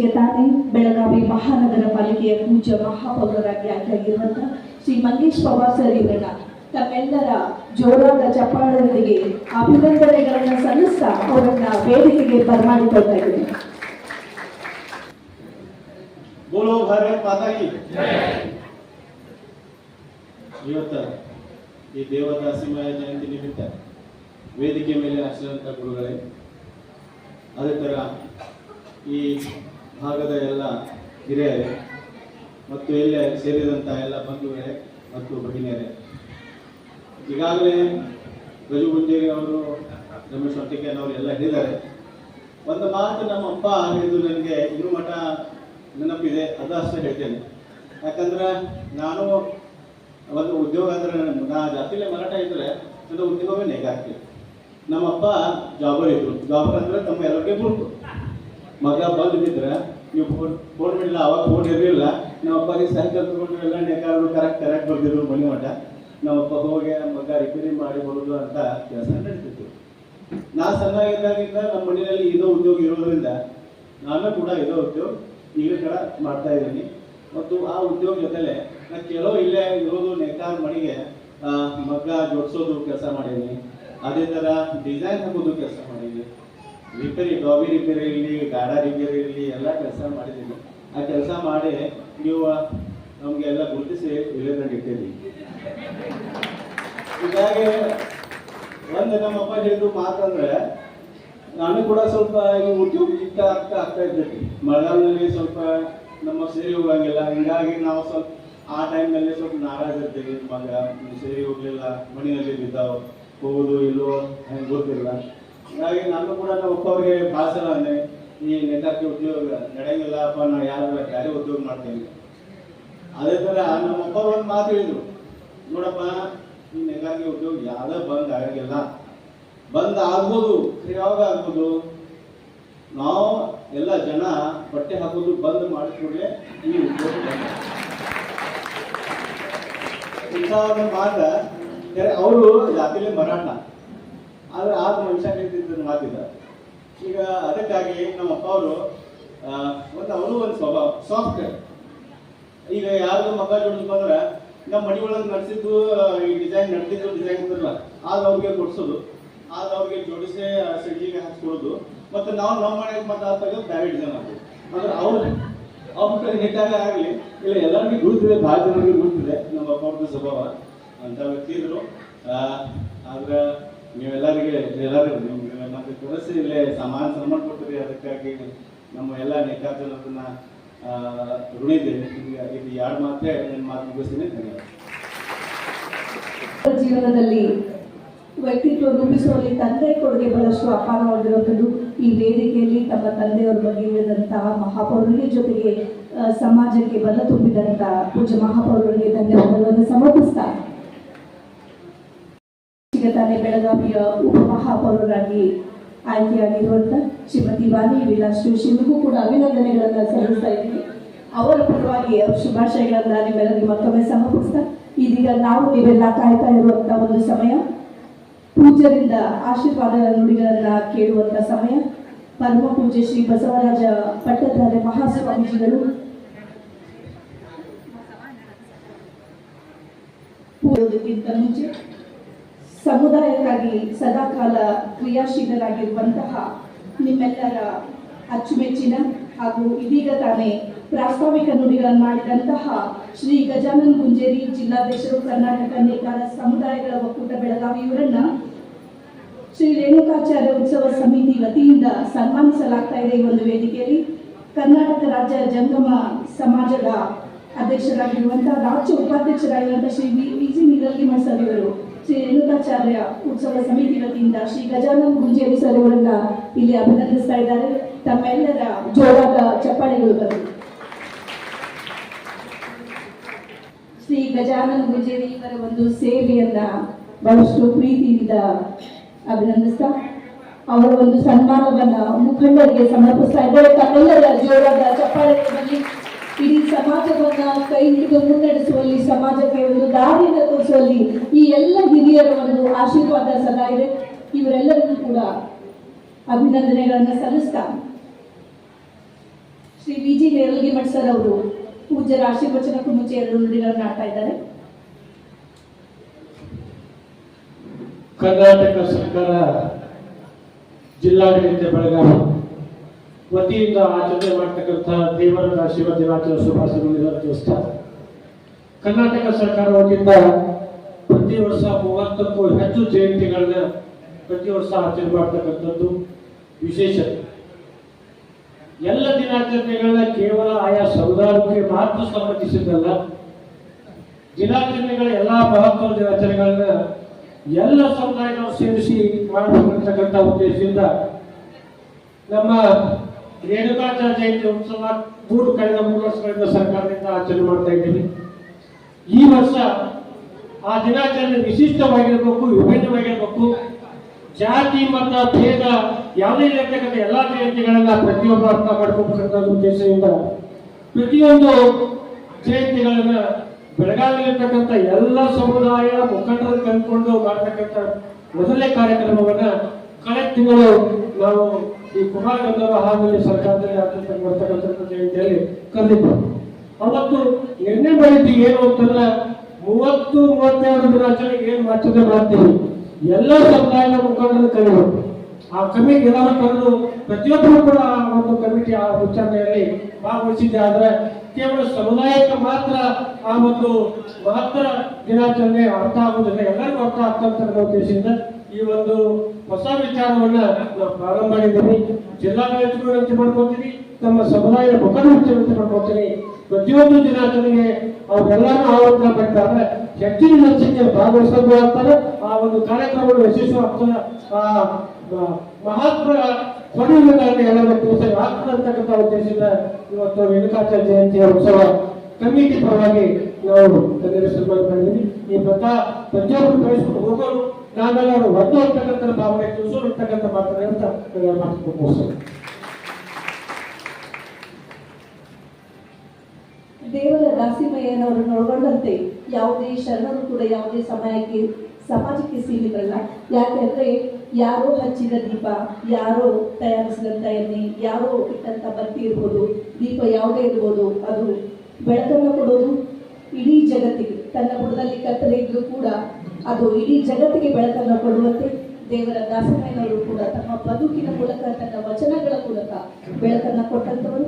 ಇತ್ತೀಚೆಗೆ ತಾನೇ ಬೆಳಗಾವಿ ಮಹಾನಗರ ಪಾಲಿಕೆಯ ಪೂಜ್ಯ ಮಹಾಪೌರರಾಗಿ ಆಯ್ಕೆಯಾಗಿರುವಂಥ ಶ್ರೀ ಮಂಗೇಶ್ ಪವಾರ್ ತಮ್ಮೆಲ್ಲರ ಜೋರಾದ ಚಪ್ಪಾಳೊಂದಿಗೆ ಅಭಿನಂದನೆಗಳನ್ನು ಸಲ್ಲಿಸ್ತಾ ಅವರನ್ನ ವೇದಿಕೆಗೆ ಬರಮಾಡಿಕೊಳ್ತಾ ಇದ್ದೀನಿ ಇವತ್ತ ಈ ದೇವದಾಸಿಮಾಯ ಜಯಂತಿ ನಿಮಿತ್ತ ವೇದಿಕೆ ಮೇಲೆ ಹಸಿದಂಥ ಗುರುಗಳೇ, ಅದೇ ಥರ ಈ ಭಾಗದ ಎಲ್ಲ ಹಿರಿಯರೇ ಮತ್ತು ಇಲ್ಲೇ ಸೇರಿದಂಥ ಎಲ್ಲ ಬಂಧುಗಳೇ ಮತ್ತು ಭಗಿನಿಯರೇ. ಈಗಾಗಲೇ ಗಜು ಗುಂಜೇರಿ ಅವರು, ರಮೇಶ್ ಹೊಟ್ಟಿಗೆ ಅವರು ಎಲ್ಲ ಹೇಳಿದ್ದಾರೆ. ಒಂದು ಮಾತು ನಮ್ಮ ಅಪ್ಪ ಹೇಳಿದ್ದು ನನಗೆ ಇನ್ನೂ ಮಠ ನೆನಪಿದೆ ಅದು ಅಷ್ಟೇ ಹೇಳ್ತೇನೆ. ಯಾಕಂದ್ರೆ ನಾನು ಒಂದು ಉದ್ಯೋಗ ಅಂದರೆ ನಾ ಜಾತಿಲೆ ಮರಾಠ ಇದ್ರೆ ನನ್ನ ಉದ್ಯೋಗವೇ ನೇಗಾಕ್ತಿ ನಮ್ಮಪ್ಪ ಜಾಬರ್ ಇದ್ರು. ಜಾಬರ್ ಅಂದ್ರೆ ತಮ್ಮ ಎಲ್ಲರಿಗೆ ಗುರುತು ಮಗ ಬಂದು ಬಿದ್ದರೆ ನೀವು ಫೋನ್ ಫೋನ್ ಅವಾಗ ಫೋನ್ ಇರಲಿಲ್ಲ ನಮ್ಮ ಅಪ್ಪಗೆ ಸೈಕಲ್ ತಗೊಂಡು ಎಲ್ಲ ನೇಕಾರರು ಕರೆಕ್ಟ್ ಕರೆಕ್ಟ್ ಬರ್ತಿದ್ರು ಮನೆ ಮಠ. ನಮ್ಮಪ್ಪ ಹೋಗಿ ಮಗ ರಿಪೇರಿ ಮಾಡಿ ಅಂತ ಕೆಲಸ ನಡೀತಿತ್ತು. ನಾ ಸಣ್ಣಾಗಿದ್ದಾಗಿಂದ ನಮ್ಮ ಮನೆಯಲ್ಲಿ ಇದೋ ಉದ್ಯೋಗ ಇರೋದ್ರಿಂದ ನಾನು ಕೂಡ ಇದೋ ಉದ್ಯೋಗ ಈಗ ಕೂಡ ಮಾಡ್ತಾ ಇದ್ದೀನಿ. ಮತ್ತು ಆ ಉದ್ಯೋಗ ಜೊತೆಲೆ ನಾ ಕೆಲವು ಇಲ್ಲೇ ಇರೋದು ನೇಕಾರ ಮನೆಗೆ ಮಗ್ಗ ಜೋಡಿಸೋದು ಕೆಲಸ ಮಾಡೀನಿ ಅದೇ ಥರ ಡಿಸೈನ್ ಹಾಕೋದು ಕೆಲಸ ಮಾಡೀನಿ ರಿಪೇರಿ ಡಾಬಿ ರಿಪೇರಿ ಇರಲಿ, ಗಾಡ ರಿಪೇರಿ ಇರಲಿ, ಎಲ್ಲ ಕೆಲಸ ಮಾಡಿದ್ದೀನಿ ಆ ಕೆಲಸ ಮಾಡಿ ನೀವು ನಮಗೆಲ್ಲ ಗುರುತಿಸಿ ವಿಲೇದಂಡ್ ಇಟ್ಟಿದ್ದೀವಿ ಹೀಗಾಗಿ ಒಂದು ನಮ್ಮಪ್ಪ ಹೇಳಿದ್ರು ಮಾತಂದ್ರೆ, ನಾನು ಕೂಡ ಸ್ವಲ್ಪ ಈ ಉದ್ಯೋಗಿಕ ಆಗ್ತಾ ಆಗ್ತಾ ಇರ್ತೈತಿ ಮಳೆಗಾಲದಲ್ಲಿ ಸ್ವಲ್ಪ ನಮ್ಮ ಸೇರಿ ಹೋಗಂಗಿಲ್ಲ. ಹಿಂಗಾಗಿ ನಾವು ಸ್ವಲ್ಪ, ಆ ಟೈಮ್ನಲ್ಲಿ ಸ್ವಲ್ಪ ನಾರಾಜ್ ಇರ್ತೀವಿ. ಮಗ ಸೇರಿ ಹೋಗ್ಲಿಲ್ಲ, ಮನೆಯಲ್ಲಿ ಬಿದ್ದಾವ ಹೋಗೋದು ಇಲ್ಲೋ ಹೆಂಗೆ ಗೊತ್ತಿಲ್ಲ. ಹೀಗಾಗಿ ನಾನು ಕೂಡ ನಮ್ಮ ಅಪ್ಪ ಅವ್ರಿಗೆ ಈ ನೆಟ್ವರ್ಕ್ ಉದ್ಯೋಗ ನಡೆಯಂಗಿಲ್ಲ ಅಪ್ಪ ನಾವು ಯಾರು ಯಾರೇ ಉದ್ಯೋಗ ಮಾಡ್ತೇನೆ ಅದೇ ಥರ ನಮ್ಮ ಅಪ್ಪ ಒಂದು ಮಾತು ಹೇಳಿದ್ರು. ನೋಡಪ್ಪ, ಈ ನೆಟ್ವರ್ಕ್ ಉದ್ಯೋಗ ಯಾವುದೇ ಬಂದ್ ಆಗಂಗಿಲ್ಲ ಬಂದ್ ಆಗ್ಬೋದು ಯಾವಾಗ ಆಗ್ಬೋದು. ನಾವು ಎಲ್ಲ ಜನ ಬಟ್ಟೆ ಹಾಕೋದು ಬಂದ್ ಮಾಡಿಕೊಡ್ಲೆ ಈ ಉದ್ಯೋಗ. ಇಂಥ ಒಂದು ಮಾತ. ಅವರು ಜಾತಿಲಿ ಮರಾಠ. ಆದ್ರೆ ಆದ ಮನುಷ್ಯ ಹೇಳ್ತಿದ್ದ ಮಾತಿಲ್ಲ. ಈಗ ಅದಕ್ಕಾಗಿ ನಮ್ಮ ಅಪ್ಪ ಅವರು ಒಂದು ಅವರು ಒಂದು ಸ್ವಭಾವ ಸಾಫ್ಟ್ವೇರ್ ಈಗ ಯಾರು ಮಗ ಜೋಡಿಸ್ಬೇಕು ನಮ್ಮ ಮನೆ ಒಳಗೆ ನಡೆಸಿದ್ದು ಈ ಡಿಸೈನ್ ನಡೆದಿದ್ದು ಡಿಸೈನ್ ಇದ್ರಲ್ಲ ಆಗ ಅವ್ರಿಗೆ ಕೊಡ್ಸೋದು. ಆಗ ಅವ್ರಿಗೆ ಜೋಡಿಸಿ ಸಿಡಿಗೆ ಹಚ್ಕೊಡೋದು ಮತ್ತು ನಾವು ನಮ್ಮ ಮನೆಗೆ ಮತ್ತೆ ಆ ತೆಗೆದು ಡಿಸೈನ್ ಹಾಕೋದು ಅಂದ್ರೆ ಅವ್ರು, ಅವ್ರ ಆಗಲಿ. ಇಲ್ಲ, ಎಲ್ಲರಿಗೂ ಗುರುತಿದೆ ಭಾಳ ಜನರಿಗೆ ಗುರುತಿದೆ ನಮ್ಮ ಅಪ್ಪ ಅವ್ರದ್ದು ಸ್ವಭಾವ ಅಂತ ವ್ಯಕ್ತಿ ಇದ್ರು ಆದ್ರೆ ನೀವೆಲ್ಲರಿಗೆ ಎಲ್ಲರೂ ನಿಮ್ಗೆ ಮತ್ತೆ ಕರೆಸಿ ಇಲ್ಲೇ ಸಮಾನ ಸನ್ಮಾನ ಕೊಟ್ಟಿರಿ, ಅದಕ್ಕಾಗಿ ನಮ್ಮ ಎಲ್ಲ ನೇತಾಜನರನ್ನ ಋಣಿದೆ ನಿಮ್ಗೆ ಇದು ಮಾತೇ ಮಾತು ಮುಗಿಸ್ತೀನಿ ಜೀವನದಲ್ಲಿ ವ್ಯಕ್ತಿತ್ವ ರೂಪಿಸುವಲ್ಲಿ ತಂದೆ ಕೊಡುಗೆ ಬಹಳಷ್ಟು ಅಪಾರವಾಗಿರುವಂಥದ್ದು. ಈ ವೇದಿಕೆಯಲ್ಲಿ ತಮ್ಮ ತಂದೆಯವರ ಬಗ್ಗೆ ಹೇಳಿದಂತಹ ಮಹಾಪೌರರಿಗೆ ಜೊತೆಗೆ ಸಮಾಜಕ್ಕೆ ಬಲ ತುಂಬಿದಂತ ಪೂಜ್ಯ ಮಹಾಪೌರರಿಗೆ ಧನ್ಯವಾದಗಳನ್ನು ಸಮರ್ಪಿಸ್ತಾ ಈಗ ತಾನೇ ಬೆಳಗಾವಿಯ ಉಪಮಹಾಪೌರರಾಗಿ ಆಯ್ಕೆಯಾಗಿರುವಂತ ಶ್ರೀಮತಿ ವಾಣಿ ವಿಲಾಸ್ ಜೋಶಿಗೂ ಕೂಡ ಅಭಿನಂದನೆಗಳನ್ನ ಸಲ್ಲಿಸ್ತಾ ಇದ್ದೀವಿ ಅವರ ಪರವಾಗಿ ಶುಭಾಶಯಗಳನ್ನ ನಿಮ್ಮೆಲ್ಲರಿಗೆ ಮತ್ತೊಮ್ಮೆ ಸಮರ್ಪಿಸ್ತಾ ಇದೀಗ ನಾವು ನೀವೆಲ್ಲ ಕಾಯ್ತಾ ಇರುವಂತ ಒಂದು ಸಮಯ. ಪೂಜ್ಯರಿಂದ ಆಶೀರ್ವಾದ ನುಡಿಗಳನ್ನ ಕೇಳುವಂತ ಸಮಯ. ಪರಮ ಪೂಜ್ಯ ಶ್ರೀ ಬಸವರಾಜ ಪಟ್ಟಧಾರೆ ಮಹಾಸ್ವಾಮೀಜಿಗಳು. ಮುಂಚೆ ಸಮುದಾಯಕ್ಕಾಗಿ ಸದಾಕಾಲ ಕ್ರಿಯಾಶೀಲರಾಗಿರುವಂತಹ ನಿಮ್ಮೆಲ್ಲರ ಅಚ್ಚುಮೆಚ್ಚಿನ ಹಾಗೂ ಇದೀಗ ತಾನೇ ಪ್ರಾಸ್ತಾವಿಕ ನುಡಿಗಳನ್ನು ಮಾಡಿದಂತಹ ಶ್ರೀ ಗಜಾನನ್ ಗುಂಜೇರಿ ಜಿಲ್ಲಾಧ್ಯಕ್ಷರು ಕರ್ನಾಟಕ ನೇಕಾರ ಸಮುದಾಯಗಳ ಒಕ್ಕೂಟ ಬೆಳಗಾವಿ ಇವರನ್ನ ಶ್ರೀ ರೇಣುಕಾಚಾರ್ಯ ಉತ್ಸವ ಸಮಿತಿ ವತಿಯಿಂದ ಸನ್ಮಾನಿಸಲಾಗ್ತಾ ಇದೆ ಈ ಒಂದು ವೇದಿಕೆಯಲ್ಲಿ. ಕರ್ನಾಟಕ ರಾಜ್ಯ ಜಂಗಮ ಸಮಾಜದ ಅಧ್ಯಕ್ಷರಾಗಿರುವಂತಹ ರಾಜ್ಯ ಉಪಾಧ್ಯಕ್ಷರಾಗಿರುವಂತಹ Shri V G Neralgima sir ಇವರು ಶ್ರೀ ಉತ್ಸವ ಸಮಿತಿ ವತಿಯಿಂದ ಶ್ರೀ ಗಜಾನಂದ ಗುಂಜೇರಿ ಸರ್ ಅವರನ್ನ ಇಲ್ಲಿ ಅಭಿನಂದಿಸ್ತಾ ಇದ್ದಾರೆ ತಮ್ಮೆಲ್ಲರ ಜೋರಾದ ಚಪ್ಪಾಳೆಗಳು ಬರಲಿ ಶ್ರೀ ಗಜಾನಂದ ಗುಂಜೇರಿ ಇವರ ಒಂದು ಸೇವೆಯನ್ನ ಬಹಳಷ್ಟು ಪ್ರೀತಿಯಿಂದ ಅಭಿನಂದಿಸ್ತಾ, ಅವರ ಒಂದು ಸನ್ಮಾನವನ್ನ ಮುಖಂಡರಿಗೆ ಸಮರ್ಪಿಸ್ತಾ ಇದ್ದಾರೆ. ತಮ್ಮೆಲ್ಲರ ಜೋರಾದ ಚಪ್ಪಾಳೆಗಳಲ್ಲಿ ಇಡೀ ಸಮಾಜವನ್ನ ಕೈ ಹಿಡಿದು ಮುನ್ನಡೆಸುವಲ್ಲಿ, ಸಮಾಜಕ್ಕೆ ಒಂದು ದಾರಿಯನ್ನು ತೋರಿಸುವಲ್ಲಿ ಈ ಎಲ್ಲ ಹಿರಿಯರ ಒಂದು ಆಶೀರ್ವಾದ ಸದಾ ಇದೆ ಇವರೆಲ್ಲರಿಗೂ ಕೂಡ ಅಭಿನಂದನೆಗಳನ್ನು ಸಲ್ಲಿಸ್ತಾ Shri V G Neralagimath sir ಅವರು ಪೂಜ್ಯರ ಆಶೀರ್ವಚನಕ್ಕೂ ಮುಂಚೆ ಎರಡು ನುಡಿಗಳನ್ನು ಆಡ್ತಾ ಇದ್ದಾರೆ. ಕರ್ನಾಟಕ ಸರ್ಕಾರ ಜಿಲ್ಲಾಡಳಿತ ಬೆಳಗಾವಿ ವತಿಯಿಂದ ಆಚರಣೆ ಮಾಡ್ತಕ್ಕಂಥ ದೇವರ ಶಿವ ದಿನಾಚರಣೆ ಶುಭಾಶಯಗಳನ್ನು ದೇವಸ್ಥಾನ ಕರ್ನಾಟಕ ಸರ್ಕಾರ ವತಿಯಿಂದ ಪ್ರತಿ ವರ್ಷ ಮೂವತ್ತಕ್ಕೂ ಹೆಚ್ಚು ಜಯಂತಿಗಳನ್ನ ಪ್ರತಿ ವರ್ಷ ಆಚರಣೆ ಮಾಡ್ತಕ್ಕಂಥದ್ದು ವಿಶೇಷತೆ. ಎಲ್ಲ ದಿನಾಚರಣೆಗಳನ್ನ ಕೇವಲ ಆಯಾ ಸಮುದಾಯಕ್ಕೆ ಮಾತ್ರ ಸಂಬಂಧಿಸಿದ್ದಲ್ಲ, ದಿನಾಚರಣೆಗಳ ಎಲ್ಲಾ ಮಹತ್ವದ ದಿನಾಚರಣೆಗಳನ್ನ ಎಲ್ಲ ಸಮುದಾಯದವರು ಸೇರಿಸಿ ಮಾಡಬೇಕಂತಕ್ಕಂಥ ಉದ್ದೇಶದಿಂದ ನಮ್ಮ ರೇಣುಕಾಚಾರ ಜಯಂತಿ ಉತ್ಸವ ಮೂರು ಕಳೆದ ಮೂರು ವರ್ಷಗಳಿಂದ ಸರ್ಕಾರದಿಂದ ಆಚರಣೆ ಮಾಡ್ತಾ ಇದ್ದೀವಿ ಈ ವರ್ಷ ಆ ದಿನಾಚರಣೆ ವಿಶಿಷ್ಟವಾಗಿರಬೇಕು, ವಿಭಿನ್ನವಾಗಿರಬೇಕು. ಜಾತಿ, ಮತ, ಭೇದ ಯಾವುದೇ ಇರತಕ್ಕಂಥ ಎಲ್ಲಾ ಜಯಂತಿಗಳನ್ನ ಪ್ರತಿಯೊಬ್ಬರು ಅರ್ಥ ಮಾಡ್ಕೋಬೇಕಂತ ಉದ್ದೇಶದಿಂದ ಪ್ರತಿಯೊಂದು ಜಯಂತಿಗಳನ್ನ ಬೆಳಗಾವಿಯಲ್ಲಿರ್ತಕ್ಕಂಥ ಎಲ್ಲ ಸಮುದಾಯ ಮುಖಂಡರು ಕಂಡುಕೊಂಡು ಮಾಡ್ತಕ್ಕಂಥ ಮೊದಲನೇ ಕಾರ್ಯಕ್ರಮವನ್ನ ಕಳೆದ ತಿಂಗಳು ನಾವು ಈ ಕುಮಾರ್ ಹಾಲಲ್ಲಿ ಸರ್ಕಾರದಲ್ಲಿ ಆತಂಕ ಮಾಡ್ತಕ್ಕಂಥ ಜಯಂತಿಯಲ್ಲಿ ಕರೆದಿದ್ದರು ಅವತ್ತು ನಿನ್ನೆ ಮಾಡಿದ್ದು ಏನು ಅಂತಂದ್ರೆ ಮೂವತ್ತು, ಮೂವತ್ತೆರಡು ದಿನಾಚರಣೆಗೆ ಏನು ಆಚರಣೆ ಮಾಡ್ತೀವಿ? ಎಲ್ಲ ಸಮುದಾಯದ ಮುಖಂಡರು ಕರೆಯಬೇಕು ಆ ಕಮಿಟಿ ಎಲ್ಲರೂ ಕರೆದು ಪ್ರತಿಯೊಬ್ಬರು ಕೂಡ ಆ ಒಂದು ಕಮಿಟಿ, ಆ ಉಚ್ಚಾರಣೆಯಲ್ಲಿ ಭಾಗವಹಿಸಿದ್ದೆ. ಆದ್ರೆ ಕೇವಲ ಸಮುದಾಯಕ್ಕೆ ಮಾತ್ರ ಆ ಒಂದು ಮಹತ್ತರ ದಿನಾಚರಣೆ ಅರ್ಥ ಆಗುವುದಿಲ್ಲ. ಎಲ್ಲರಿಗೂ ಅರ್ಥ ಆಗ್ತಂತ ಉದ್ದೇಶದಿಂದ ಈ ಒಂದು ಹೊಸ ವಿಚಾರವನ್ನ ನಾವು ಪ್ರಾರಂಭ ಮಾಡಿದ್ದೀವಿ. ಜಿಲ್ಲಾಡಳಿತಗಳು ವಿನಂತಿ ಮಾಡ್ಕೊತೀನಿ ನಮ್ಮ ಸಮುದಾಯದ ಮುಖಂಡ ವಿನಂತಿ ಮಾಡ್ಕೊತೀನಿ ಪ್ರತಿಯೊಂದು ದಿನಾಚರಣೆಗೆ ಅವರೆಲ್ಲರೂ ಆವರ್ತನ ಮಾಡಿದ್ದಾರೆ ಹೆಚ್ಚಿನ ಸಂಖ್ಯೆ ಭಾಗವಹಿಸಬೇಕು ಆಗ್ತಾರೆ ಆ ಒಂದು ಕಾರ್ಯಕ್ರಮಗಳು ಯಶಸ್ವಿ ಆ ಮಹಾತ್ಮ ಕೊಡುಗೆಗಳನ್ನು ಎಲ್ಲರ ದಿವಸ ಆಗ್ತದೆ ಅಂತಕ್ಕಂಥ ಉದ್ದೇಶದಿಂದ ಇವತ್ತು ರೇಣುಕಾಚಾರ್ಯ ಜಯಂತಿಯ ಉತ್ಸವ ಕಮಿಟಿ ಪರವಾಗಿ ನಾವು ಸನ್ಮಾನ ಮಾಡಿದ್ದೀವಿ ಈ ಪ್ರತಾ ಪ್ರತಿಯೊಬ್ಬರು ಕಳಿಸ್ಕೊಂಡು ಹೋಗೋರು ನಾನೆಲ್ಲರೂ ಒಂದು ಅಂತಕ್ಕಂಥ ಭಾವನೆ ತಿಳಿಸೋರು ಅಂತಕ್ಕಂಥ ಮಾತನ್ನ ಅಂತ ನಾನು ಮಾತು ಮುಗಿಸ್ತೇನೆ ದೇವರ ದಾಸಿಮಯ್ಯನವರನ್ನು ಒಳಗೊಂಡಂತೆ ಯಾವುದೇ ಶರಣರು ಕೂಡ ಯಾವುದೇ ಸಮಯಕ್ಕೆ ಸಮಾಜಕ್ಕೆ ಸೀಮಿತರಲ್ಲ ಯಾಕೆಂದ್ರೆ ಯಾರೋ ಹಚ್ಚಿದ ದೀಪ, ಯಾರೋ ತಯಾರಿಸಿದಂತ ಎಣ್ಣೆ, ಯಾರೋ ಇಟ್ಟಂತ ಬತ್ತಿ ಇರ್ಬೋದು, ದೀಪ ಯಾವುದೇ ಇರ್ಬೋದು, ಅದು ಬೆಳಕನ್ನು ಕೊಡೋದು ಇಡೀ ಜಗತ್ತಿಗೆ. ತನ್ನ ಬುಡದಲ್ಲಿ ಕತ್ತಲೆ ಇದ್ರೂ ಕೂಡ ಅದು ಇಡೀ ಜಗತ್ತಿಗೆ ಬೆಳಕನ್ನು ಕೊಡುವಂತೆ ದೇವರ ದಾಸಮಯ್ಯನವರು ಕೂಡ ತಮ್ಮ ಬದುಕಿನ ಮೂಲಕ ತನ್ನ ವಚನಗಳ ಮೂಲಕ ಬೆಳಕನ್ನು ಕೊಟ್ಟಂತವರು